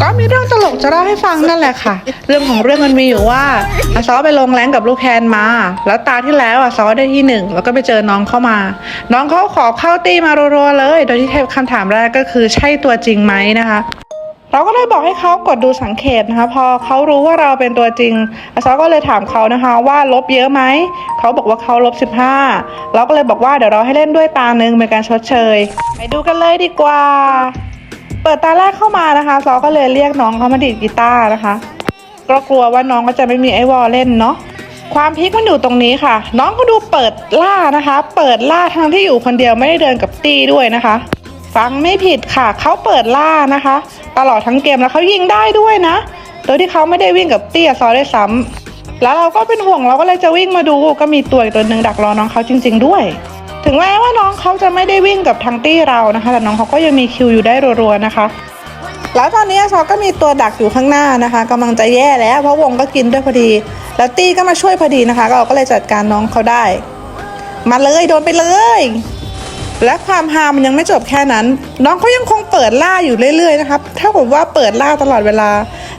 ก็มีเรื่องตลกจะเล่าให้ฟังนั่นแหละค่ะ เรื่องของเรื่องมันมีอยู่ว่าอาซอไปลงแรงกับลูกแคนมา แล้วตาที่แล้วอาซอได้ที่หนึ่งแล้วก็ไปเจอน้องเข้ามา น้องเขาขอเข้าตีมารัวๆเลย โดยที่คำถามแรกก็คือใช่ตัวจริงไหมนะคะ เราก็เลยบอกให้เขากดดูสังเกตนะคะ พอเขารู้ว่าเราเป็นตัวจริงอาซอก็เลยถามเขานะคะว่าลบเยอะไหม เขาบอกว่าเขาลบ 15 เราก็เลยบอกว่าเดี๋ยวเราให้เล่นด้วยตาหนึ่งเป็นการชดเชย ไปดูกันเลยดีกว่า เปิดตาแรกเข้ามานะคะซอก็เลยเรียกน้องเขามาดีดกีตาร์นะคะก็กลัวว่าน้องก็จะไม่มีไอ้วอลเล่นเนาะความพีคมันอยู่ตรงนี้ค่ะ น้องก็ดูเปิดล่านะคะ เปิดล่าทั้งที่อยู่คนเดียวไม่ได้เดินกับตี้ด้วยนะคะ ฟังไม่ผิดค่ะ เขาเปิดล่านะคะ ตลอดทั้งเกมแล้วเขายิงได้ด้วยนะ โดยที่เขาไม่ได้วิ่งกับตี้กับซอได้ยซ้ำแล้วเราก็เป็นห่วงเราก็เลยจะวิ่งมาดูก็มีตัวอีกตัวหนึ่งดักรอน้องเขาจริง ๆ ด้วย ถึงแม้ว่าน้องเขาจะไม่ได้วิ่งกับทางตี้เรานะคะ แต่น้องเขาก็ยังมีคิวอยู่ได้รัวๆนะคะแล้วตอนนี้ซอก็มีตัวดักอยู่ข้างหน้านะคะกำลังจะแย่แล้ว เพราะวงก็กินด้วยพอดี แล้วตี้ก็มาช่วยพอดีนะคะ เราก็เลยจัดการน้องเขาได้ มาเลยโดนไปเลย และความฮามันยังไม่จบแค่นั้น น้องเขายังคงเปิดล่าอยู่เรื่อยๆนะครับเท่ากับว่าเปิดล่าตลอดเวลา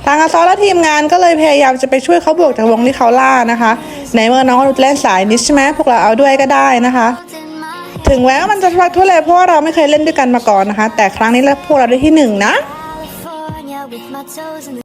ทางอาซอและทีมงานก็เลยพยายามจะไปช่วยเขาบวกจากวงที่เขาล่านะคะในเมื่อน้องเขาเล่นสายนิชใช่ไหมพวกเราเอาด้วยก็ได้นะคะ ถึงแม้ว่ามันจะทุลักทุเลเพราะว่าเราไม่เคยเล่นด้วยกันมาก่อนนะคะ แต่ครั้งนี้แล้วพวกเราได้ที่หนึ่งนะ